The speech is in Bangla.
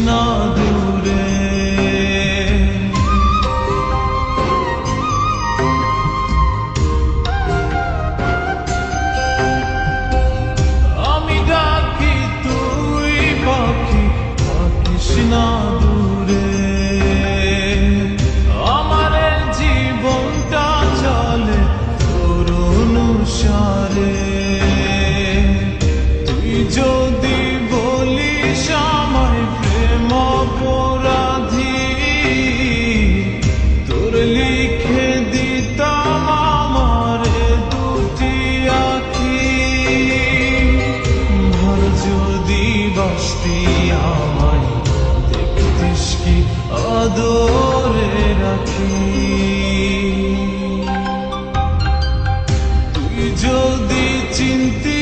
na dure. তুই আমায় দেখতিস কি আদরে রাখি? তুই যদি চিন্তি